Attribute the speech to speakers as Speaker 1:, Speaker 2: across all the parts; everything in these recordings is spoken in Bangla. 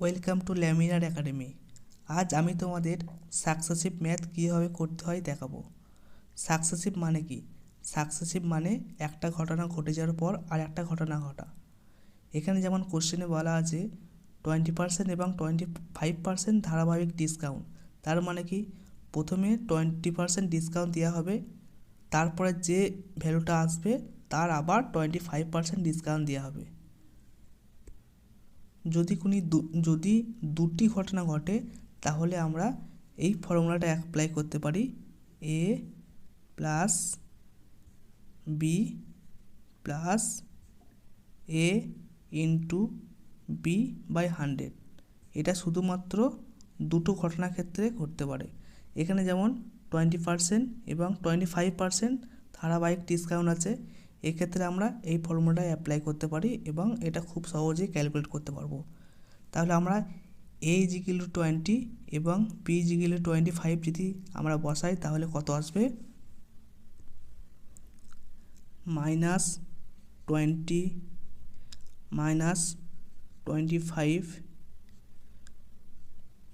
Speaker 1: Welcome to laminar academy. আজ আমি তোমাদের সাকসেসিভ ম্যাথ কীভাবে করতে হয় দেখাবো। সাকসেসিভ মানে কি? সাকসেসিভ মানে একটা ঘটনা ঘটে যাওয়ার পর আর একটা ঘটনা ঘটা। এখানে যেমন কোশ্চেনে বলা আছে টোয়েন্টি পার্সেন্ট এবং টোয়েন্টি ফাইভ পার্সেন্ট ধারাবাহিক ডিসকাউন্ট তার মানে কি? প্রথমে টোয়েন্টি পার্সেন্ট ডিসকাউন্ট দেওয়া হবে, তারপরে যে ভ্যালুটা আসবে, তার আবার টোয়েন্টি ফাইভ পার্সেন্ট ডিসকাউন্ট দেওয়া হবে। যদি কোনো যদি দুটি ঘটনা ঘটে, তাহলে আমরা এই ফর্মুলাটা অ্যাপ্লাই করতে পারি। A plus B plus A into B by hundred এটা শুধুমাত্র দুটো ঘটনার ক্ষেত্রে ঘটতে পারে। এখানে যেমন টোয়েন্টি পারসেন্ট এবং টোয়েন্টি ফাইভ পারসেন্ট ধারাবাহিক ডিসকাউন্ট আছে। এক্ষেত্রে আমরা এই ফর্মুলাটা অ্যাপ্লাই করতে পারি এবং এটা খুব সহজেই ক্যালকুলেট করতে পারব। তাহলে আমরা এ জিকিল টু টোয়েন্টি এবং বি জিকিল টোয়েন্টি ফাইভ যদি আমরা বসাই তাহলে কত আসবে? Minus twenty minus twenty five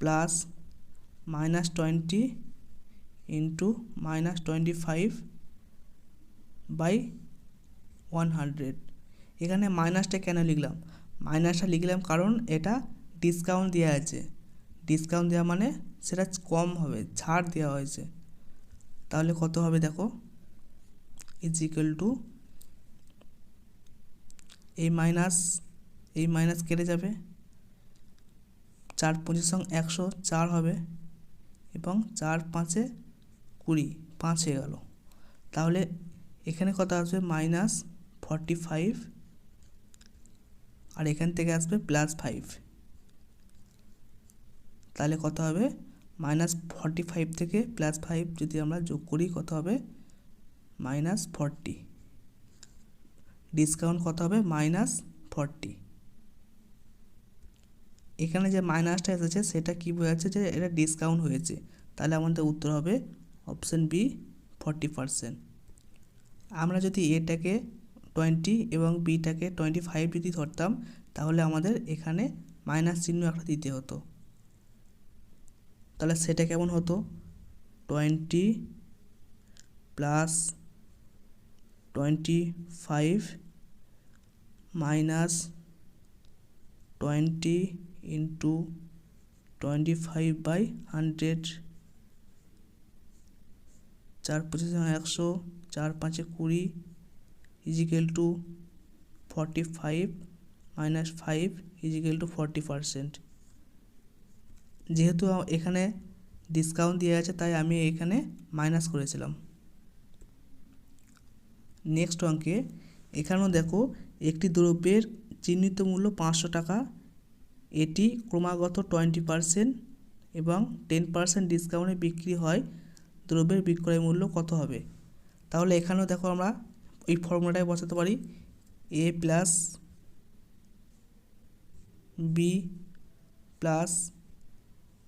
Speaker 1: plus minus twenty into minus twenty five by one hundred এখানে মাইনাসটা কেন লিখলাম? মাইনাসটা লিখলাম কারণ এটা ডিসকাউন্ট দেওয়া আছে। ডিসকাউন্ট দেওয়া মানে সেটা কম হবে, ছাড় দেওয়া হয়েছে। তাহলে কত হবে দেখো? ইজ ইকুয়াল টু এই মাইনাস এই মাইনাস কেটে যাবে। চার পঁচিশ সঙ্গে একশো চার হবে এবং চার পাঁচে কুড়ি, পাঁচ হয়ে গেল। তাহলে এখানে কত আসবে? মাইনাস ফর্টি ফাইভ আর এখান থেকে আসবে প্লাস ফাইভ তাহলে কত হবে? মাইনাস ফর্টি ফাইভ থেকে প্লাস ফাইভ যদি আমরা যোগ করি কত হবে? মাইনাস ফর্টি ডিসকাউন্ট কত হবে? মাইনাস ফর্টি এখানে যে মাইনাসটা এসেছে সেটা কী বোঝাচ্ছে যে এটা ডিসকাউন্ট হয়েছে। তাহলে আমাদের উত্তর হবে অপশান বি ফর্টি পারসেন্ট আমরা যদি এটাকে টোয়েন্টি এবং বিটাকে টোয়েন্টি ফাইভ যদি ধরতাম, তাহলে আমাদের এখানে মাইনাস চিহ্ন একটা দিতে হতো। তাহলে সেটা কেমন হতো? Twenty plus twenty five minus twenty into twenty five by hundred চার পঁচিশ একশো চার পাঁচে কুড়ি equal to forty five minus five equal to forty percent যেহেতু এখানে ডিসকাউন্ট দেওয়া আছে, তাই আমি এখানে মাইনাস করেছিলাম। নেক্সট অঙ্কে, এখানেও দেখো, একটি দ্রব্যের চিহ্নিত মূল্য পাঁচশো টাকা। এটি ক্রমাগত টোয়েন্টি পারসেন্ট এবং টেন পারসেন্ট ডিসকাউন্টে বিক্রি হয়। দ্রব্যের বিক্রয় মূল্য কত হবে? তাহলে এখানেও দেখো আমরা এই ফর্মুলাটায় বসাতে পারি। A plus B plus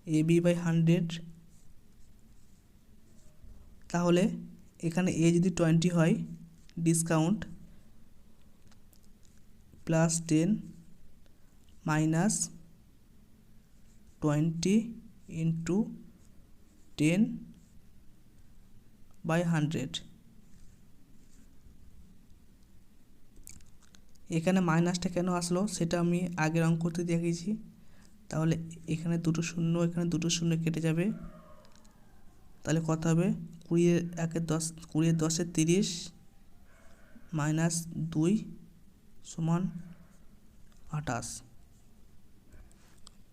Speaker 1: A B by hundred তাহলে এখানে এ যদি টোয়েন্টি হয় discount plus ten minus twenty into ten by hundred এখানে মাইনাসটা কেন আসলো সেটা আমি আগের অঙ্কতে দেখিয়েছি। তাহলে এখানে দুটো শূন্য, এখানে দুটো শূন্য কেটে যাবে। তাহলে কত হবে? কুড়ির একের দশ কুড়ির দশের তিরিশ মাইনাস দুই সমান আঠাশ।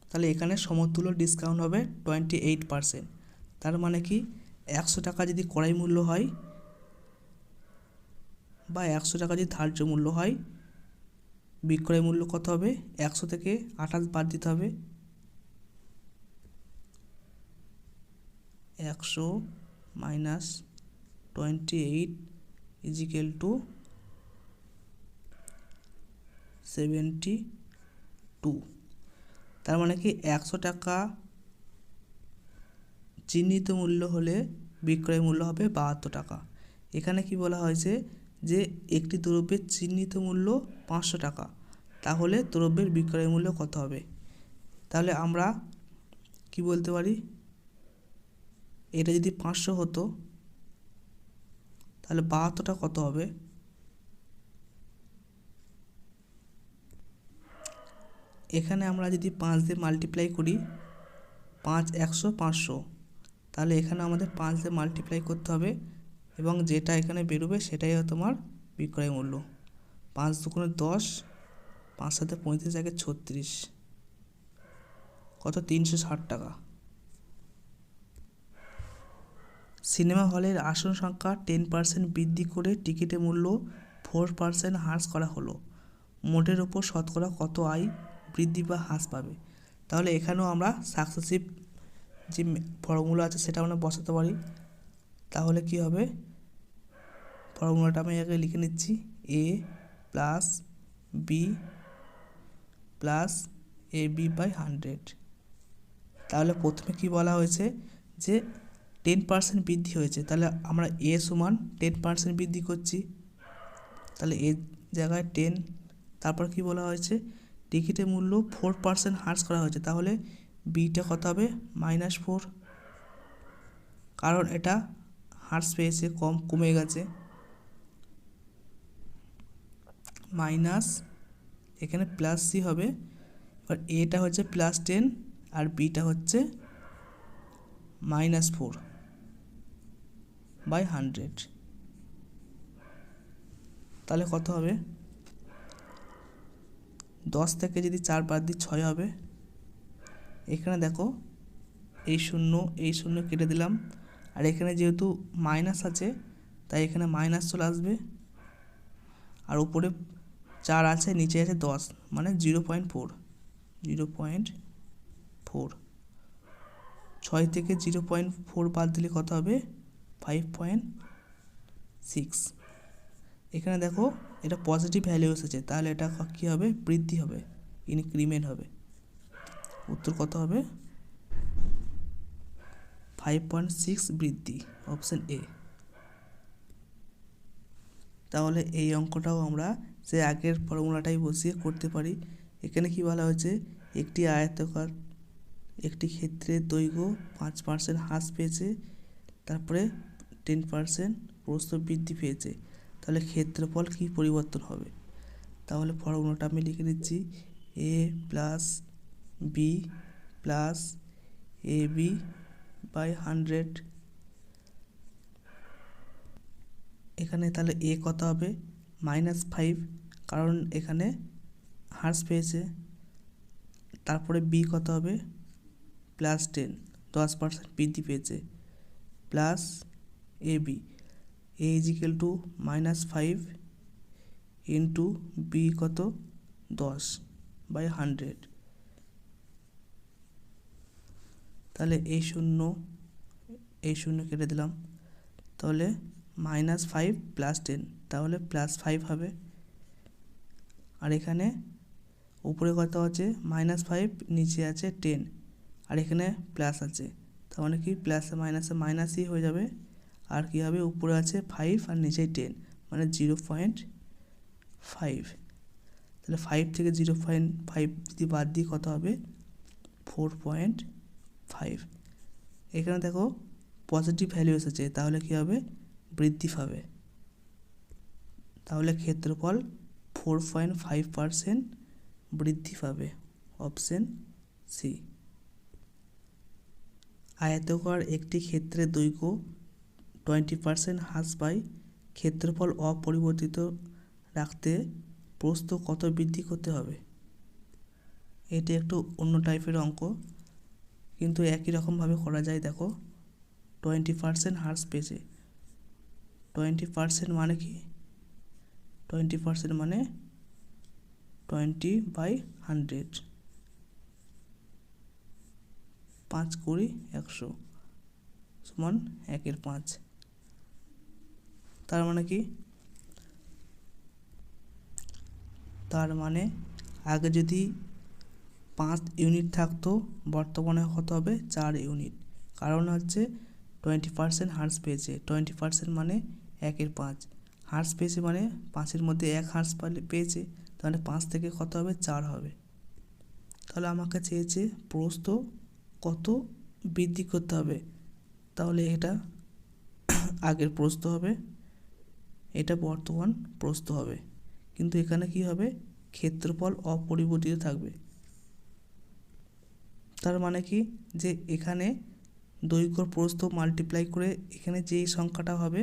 Speaker 1: তাহলে এখানে সমতুল্য ডিসকাউন্ট হবে টোয়েন্টি এইট পারসেন্ট। তার মানে কি? একশো টাকা যদি কড়াই মূল্য হয় বা একশো টাকা যদি ধার্য মূল্য হয় বিক্রয় মূল্য কত হবে? একশো থেকে আঠাশ বাদ দিতে হবে। একশো minus twenty eight equal to seventy two. তার মানে কি একশো টাকা চিহ্নিত মূল্য হলে বিক্রয় মূল্য হবে বাহাত্তর টাকা। এখানে কি বলা হয়েছে? যে একটি দ্রব্যের চিহ্নিত মূল্য পাঁচশো টাকা, তাহলে দ্রব্যের বিক্রয় মূল্য কত হবে? তাহলে আমরা কি বলতে পারি? এটা যদি পাঁচশো হতো, তাহলে বাহাত্তরটা কত হবে? এখানে আমরা যদি পাঁচ দিয়ে মাল্টিপ্লাই করি, পাঁচ একশো, পাঁচশো, তাহলে এখানে আমাদের পাঁচ দিয়ে মাল্টিপ্লাই করতে হবে এবং যেটা এখানে বেরোবে সেটাই তোমার বিক্রয় মূল্য। পাঁচ দুগুণে দশ, পাঁচ সাথে পঁয়ত্রিশ একে ছত্রিশ। কত? তিনশো ষাট টাকা। সিনেমা হলের আসন সংখ্যা টেন পার্সেন্ট বৃদ্ধি করে টিকিটের মূল্য ফোর পার্সেন্ট হ্রাস করা হলো। মোটের ওপর শতকরা কত আয় বৃদ্ধি বা হ্রাস পাবে? তাহলে এখানেও আমরা সাকসেসিভ যে ফর্মুলা আছে সেটা আমরা বসাতে পারি। তাহলে কি হবে? ফর্মুলাটা আমি আগে লিখে নিচ্ছি। A plus B plus A B by hundred তাহলে প্রথমে কি বলা হয়েছে? যে টেন পার্সেন্ট বৃদ্ধি হয়েছে। তাহলে আমরা এ সমান টেন পার্সেন্ট বৃদ্ধি করছি। তাহলে এ জায়গায় টেন তারপর কি বলা হয়েছে? টিকিটের মূল্য ফোর পার্সেন্ট হ্রাস করা হয়েছে। তাহলে বিটা কত হবে? মাইনাস ফোর কারণ এটা হ্রাস পেয়েছে, কম কমে গেছে। মাইনাস, এখানে প্লাস সি হবে। এবার এটা হচ্ছে প্লাস টেন আর বিটা হচ্ছে মাইনাস ফোর বাই হান্ড্রেড তাহলে কত হবে? দশ থেকে যদি চার বাদ দিই, ছয় হবে। এখানে দেখো, এই শূন্য এই শূন্য কেটে দিলাম। আর এখানে যেহেতু মাইনাস আছে, তাই এখানে মাইনাস চলে আসবে। আর উপরে চার আছে, নিচে আছে দশ মানে zero point four zero point four ছয় থেকে জিরো পয়েন্ট ফোর বাদ দিলে কত হবে? ফাইভ পয়েন্ট সিক্স এখানে দেখো, এটা পজিটিভ ভ্যালু এসেছে, তাহলে এটা কী হবে? বৃদ্ধি হবে ইনক্রিমেন্ট হবে। উত্তর কত হবে? ফাইভ পয়েন্ট সিক্স বৃদ্ধি অপশান এ তাহলে এই অঙ্কটাও আমরা যে আগের ফর্মুলাটাই বসিয়ে করতে পারি, এখানে কি বলা হয়েছে? একটি আয়তকার, একটি ক্ষেত্রের দৈর্ঘ্য পাঁচ পার্সেন্ট হ্রাস পেয়েছে, তারপরে টেন পার্সেন্ট প্রস্থ বৃদ্ধি পেয়েছে। তাহলে ক্ষেত্রফল কী পরিবর্তন হবে? তাহলে ফর্মুলাটা আমি লিখে দিচ্ছি A plus B plus A B by hundred এখানে তাহলে এ কত হবে? মাইনাস ফাইভ কারণ এখানে হার্স পেয়েছে। তারপরে বি কত হবে? প্লাস টেন দশ পার্সেন্ট বৃদ্ধি পেয়েছে। Plus A B A equal to minus five into B কত? দশ বাই হান্ড্রেড তাহলে এই শূন্য এই শূন্য কেটে দিলাম। তাহলে মাইনাস ফাইভ প্লাস টেন তাহলে প্লাস ফাইভ হবে। আর এখানে উপরে কত আছে? মাইনাস ফাইভ নিচে আছে টেন আর এখানে প্লাস আছে। তার মানে কি? প্লাসে মাইনাসে মাইনাসই হয়ে যাবে। আর কী হবে? উপরে আছে ফাইভ আর নিচে টেন মানে জিরো পয়েন্ট ফাইভ তাহলে ফাইভ থেকে জিরো পয়েন্ট ফাইভ যদি বাদ দিই কত হবে? ফোর পয়েন্ট ফাইভ এখানে দেখো পজিটিভ ভ্যালু এসেছে তাহলে কী হবে? বৃদ্ধি পাবে। তাহলে ক্ষেত্রফল ফোর পয়েন্ট ফাইভ পারসেন্ট বৃদ্ধি পাবে অপশন সি আয়তকার একটি ক্ষেত্রের দৈর্ঘ্য টোয়েন্টি পারসেন্ট হ্রাস পায়। ক্ষেত্রফল অপরিবর্তিত রাখতে প্রস্থ কত বৃদ্ধি করতে হবে? এটি একটু অন্য টাইপের অঙ্ক। কিন্তু একই রকমভাবে করা যায়, দেখো। টোয়েন্টি পারসেন্ট হ্রাস পেয়েছে। টোয়েন্টি পারসেন্ট মানে কি? টোয়েন্টি পারসেন্ট মানে টোয়েন্টি বাই হান্ড্রেড পাঁচ কুড়ি একশো সমান একের পাঁচ। তার মানে কি? তার মানে আগে যদি পাঁচ ইউনিট থাকতো, বর্তমানে কত হবে চার ইউনিট। কারণ হচ্ছে টোয়েন্টি পার্সেন্ট হার্স পেয়েছে। টোয়েন্টি পার্সেন্ট মানে একের পাঁচ। হার্স পেয়েছে মানে পাঁচের মধ্যে এক হার্স পেয়েছে, তাহলে পাঁচ থেকে কত হবে? চার হবে। তাহলে আমাকে চেয়েছে প্রস্থ কত বৃদ্ধি করতে হবে? তাহলে এটা আগের প্রস্থ হবে, এটা বর্তমান প্রস্থ হবে। কিন্তু এখানে কি হবে? ক্ষেত্রফল অপরিবর্তিত থাকবে। তার মানে কি? যে এখানে দৈর্ঘ্য প্রস্থ মাল্টিপ্লাই করে এখানে যেই সংখ্যাটা হবে,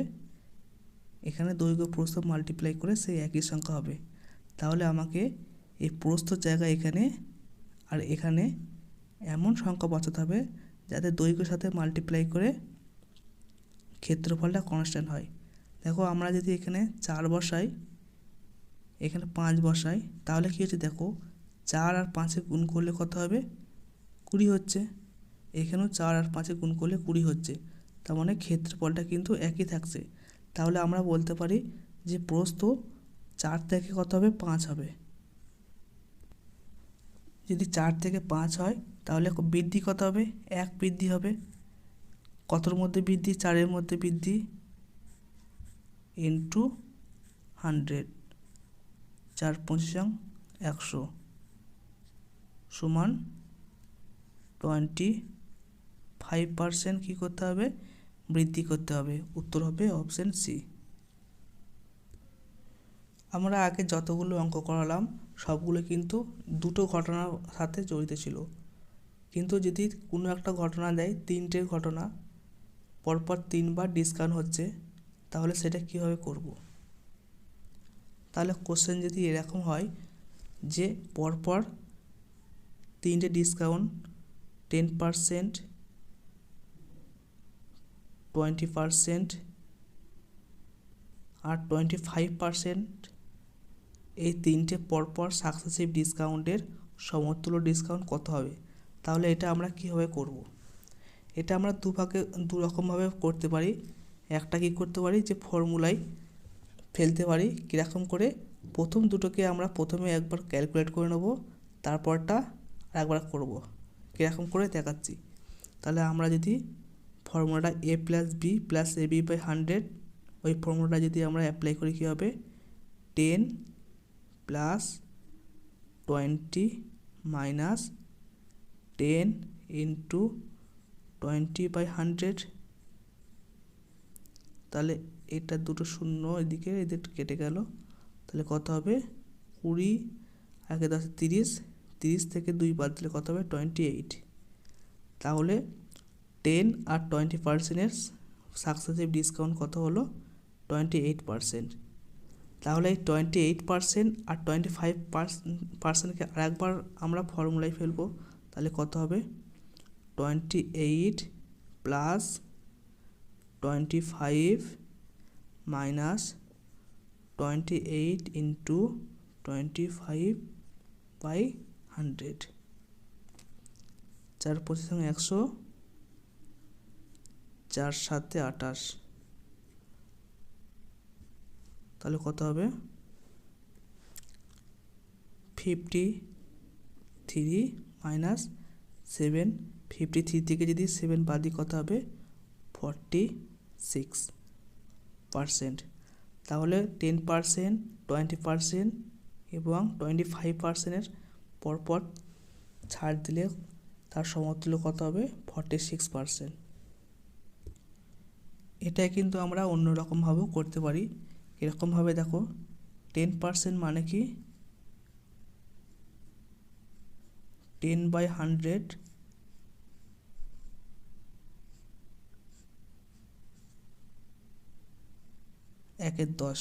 Speaker 1: এখানে দৈর্ঘ্য প্রস্থ মাল্টিপ্লাই করে সেই একই সংখ্যা হবে। তাহলে আমাকে এই প্রস্থ জায়গা এখানে আর এখানে এমন সংখ্যা বসাতে হবে যাতে দৈর্ঘ্যের সাথে মাল্টিপ্লাই করে ক্ষেত্রফলটা কনস্ট্যান্ট হয়। দেখো আমরা যদি এখানে চার বসাই, এখানে পাঁচ বসাই, তাহলে কী হচ্ছে দেখো? চার আর পাঁচে গুণ করলে কত হবে? কুড়ি হচ্ছে, এখানেও চার আর পাঁচে গুণ করলে কুড়ি হচ্ছে। তার মানে ক্ষেত্রফলটা কিন্তু একই থাকছে। তাহলে আমরা বলতে পারি যে প্রস্থ চার থেকে কত হবে? পাঁচ হবে। যদি চার থেকে পাঁচ হয়, তাহলে বৃদ্ধি কত হবে? এক বৃদ্ধি হবে। কতর মধ্যে বৃদ্ধি? চারের মধ্যে বৃদ্ধি। Into hundred. চার পঁচিশ একশো। সমান টোয়েন্টি ফাইভ পারসেন্ট কী করতে হবে? বৃদ্ধি করতে হবে। উত্তর হবে অপশান সি আমরা আগে যতগুলো অঙ্ক করালাম, সবগুলো কিন্তু দুটো ঘটনার সাথে জড়িত ছিল। কিন্তু যদি কোনো একটা ঘটনা দেয়, তিনটে ঘটনা, পরপর তিনবার ডিসকাউন্ট হচ্ছে, তাহলে সেটা কীভাবে করব? তাহলে কোশ্চেন যদি এরকম হয় যে, পরপর তিনটে discount ten percent twenty percent আর টোয়েন্টি ফাইভ পারসেন্ট এই তিনটে পরপর সাকসেসিভ ডিসকাউন্টের সমতুল্য ডিসকাউন্ট কত হবে? তাহলে এটা আমরা কীভাবে করব। এটা আমরা দুভাগে দু রকমভাবে করতে পারি। একটা কী করতে পারি? যে ফর্মুলায় ফেলতে পারি। কীরকম করে? প্রথম দুটোকে আমরা প্রথমে একবার ক্যালকুলেট করে নেব, তারপরটা একবার করব। কীরকম করে দেখাচ্ছি। তাহলে আমরা যদি ফর্মুলাটা A plus B plus A B by hundred ওই ফর্মুলাটা যদি আমরা অ্যাপ্লাই করি কী হবে? Ten plus twenty minus ten into twenty by hundred তাহলে এটা দুটো শূন্য এদিকে, এদের কেটে গেল। তাহলে কত হবে? কুড়ি আগে দশ তিরিশ তিরিশ থেকে দুই বাদ দিলে কত হবে? টোয়েন্টি এইট তাহলে টেন আর টোয়েন্টি পার্সেন্টের সাকসেসিভ ডিসকাউন্ট কত হলো? টোয়েন্টি এইট পার্সেন্ট তাহলে এই টোয়েন্টি এইট পার্সেন্ট আর টোয়েন্টি ফাইভ পার্সেন্টকে আরেকবার আমরা ফর্মুলায় ফেলব, তাহলে কত হবে? Twenty eight plus twenty five minus twenty eight into twenty five by hundred. চার পঁচিশ একশো, চার সাতে আটাশ তাহলে কত হবে? Fifty three minus seven. Fifty three থেকে যদি সেভেন বাদি কত হবে? Forty six percent. তাহলে টেন পারসেন্ট, টোয়েন্টি পারসেন্ট এবং টোয়েন্টি ফাইভ পারসেন্টের পরপর ছাড় দিলে তার সমতুল্য কত হবে? ফর্টি সিক্স পারসেন্ট এটা কিন্তু আমরা অন্য রকমভাবেও করতে পারি। এরকমভাবে দেখো টেন পারসেন্ট মানে কি? টেন বাই হান্ড্রেড একের দশ।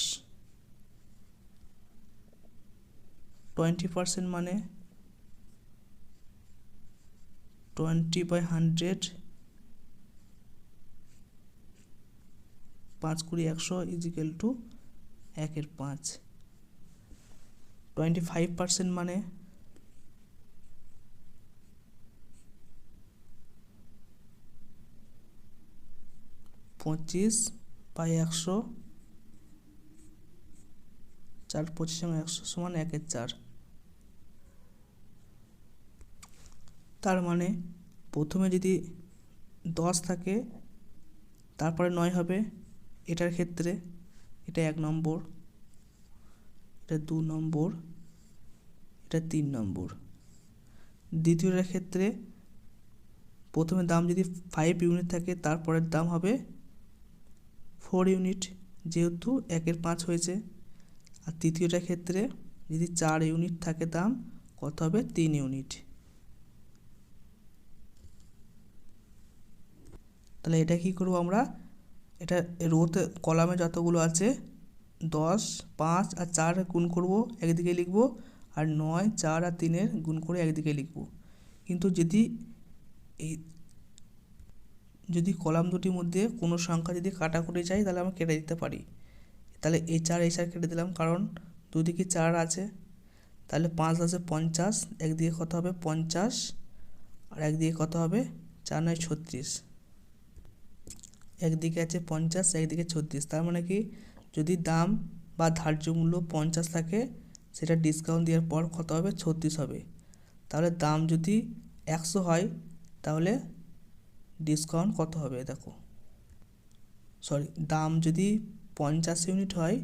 Speaker 1: টোয়েন্টি পারসেন্ট মানে টোয়েন্টি বাই হান্ড্রেড পাঁচ কুড়ি একশো ইজিক্যাল টু একের পাঁচ। টোয়েন্টি ফাইভ পার্সেন্ট মানে পঁচিশ বাই একশো, চার পঁচিশ একশো সমান একের চার। তার মানে প্রথমে যদি দশ থাকে, তারপরে নয় হবে, এটার ক্ষেত্রে এটা এক নম্বর, এটা দু নম্বর, এটা তিন নম্বর। দ্বিতীয়টার ক্ষেত্রে প্রথমে দাম যদি ফাইভ ইউনিট থাকে, তারপরের দাম হবে ফোর ইউনিট যেহেতু একের পাঁচ হয়েছে। আর তৃতীয়টার ক্ষেত্রে যদি চার ইউনিট থাকে দাম, কত হবে? তিন ইউনিট তাহলে এটা কি করব আমরা? এটা রোতে কলামে যতগুলো আছে, দশ, পাঁচ আর চার গুণ করব, একদিকে লিখব, আর নয়, চার আর তিনের গুণ করে একদিকে লিখব। কিন্তু যদি এই, যদি কলাম দুটির মধ্যে কোনো সংখ্যা যদি কাটাকুটি চাই তাহলে আমরা কেটে দিতে পারি। তাহলে এই চার এই চার কেটে দিলাম, কারণ দুদিকে চার আছে। তাহলে পাঁচ আছে পঞ্চাশ, একদিকে কত হবে পঞ্চাশ, আর একদিকে কত হবে চার নয় ছত্রিশ। একদিকে আছে পঞ্চাশ, একদিকে ছত্রিশ। তার মানে কি? যদি দাম বা ধার্য মূল্য পঞ্চাশ থাকে, সেটা ডিসকাউন্ট দেওয়ার পর কত হবে? ছত্রিশ হবে। তাহলে দাম যদি একশো হয়, তাহলে ডিসকাউন্ট কত হবে? দেখো। সরি দাম যদি পঞ্চাশ ইউনিট হয়,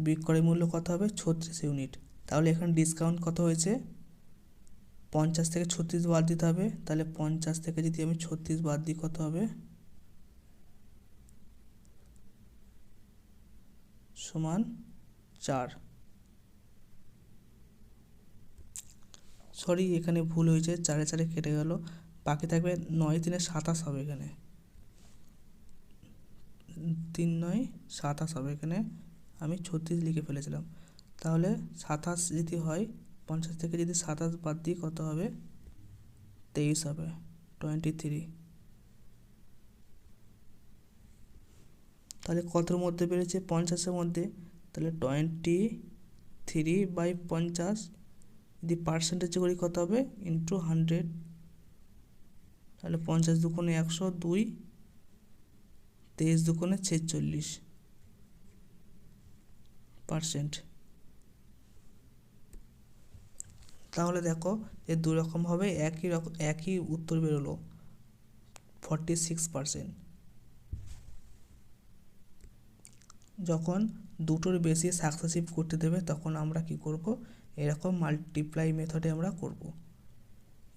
Speaker 1: বিক্রয় মূল্য কত হবে? ছত্রিশ ইউনিট তাহলে এখানে ডিসকাউন্ট কত হয়েছে? পঞ্চাশ থেকে ছত্রিশ বাদ দিতে হবে। তাহলে পঞ্চাশ থেকে যদি আমি ছত্রিশ বাদ দিই, কত হবে? সমান চার। সরি এখানে ভুল হয়েছে, চারে চারে কেটে গেল। বাকি থাকবে নয়, তিনে সাতাশ হবে এখানে। তিন নয়, সাতাশ হবে এখানে। আমি ছত্রিশ লিখে ফেলেছিলাম। তাহলে সাতাশ যদি হয়, পঞ্চাশ থেকে যদি সাতাশ বাদ দিই, কত হবে? তেইশ হবে টোয়েন্টি থ্রি তাহলে কতর মধ্যে বেড়েছে পঞ্চাশের মধ্যে। তাহলে টোয়েন্টি থ্রি বাই পঞ্চাশ যদি পার্সেন্টেজ করি কত হবে? ইন্টু হান্ড্রেড তাহলে পঞ্চাশ দুকোণে একশো দুই, তেইশ দুকোণে ছেচল্লিশ পার্সেন্ট তাহলে দেখো যে দু রকমভাবে একই রকম একই উত্তর বেরোলো ফর্টি সিক্স পার্সেন্ট যখন দুটোর বেশি সাকসেসিভ করতে দেবে, তখন আমরা কি করব? এরকম মাল্টিপ্লাই মেথডে আমরা করব।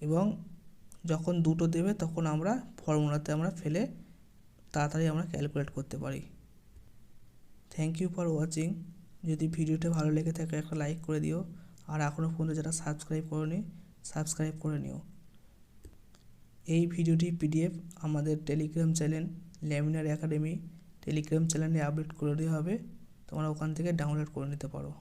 Speaker 1: এবং যখন দুটো দেবে, তখন আমরা ফর্মুলাতে আমরা ফেলে তাড়াতাড়ি আমরা ক্যালকুলেট করতে পারি। থ্যাংক ইউ ফর ওয়াচিং যদি ভিডিওটা ভালো লেগে থাকে, একটা লাইক করে দিও। আর এখনও পর্যন্ত যারা সাবস্ক্রাইব করেনি সাবস্ক্রাইব করে নিও। এই ভিডিওটি পিডিএফ আমাদের Telegram channel Laminar Academy Telegram চ্যানেলে আপডেট করে দেওয়া হবে। তোমরা ওখান থেকে ডাউনলোড করে নিতে পারো।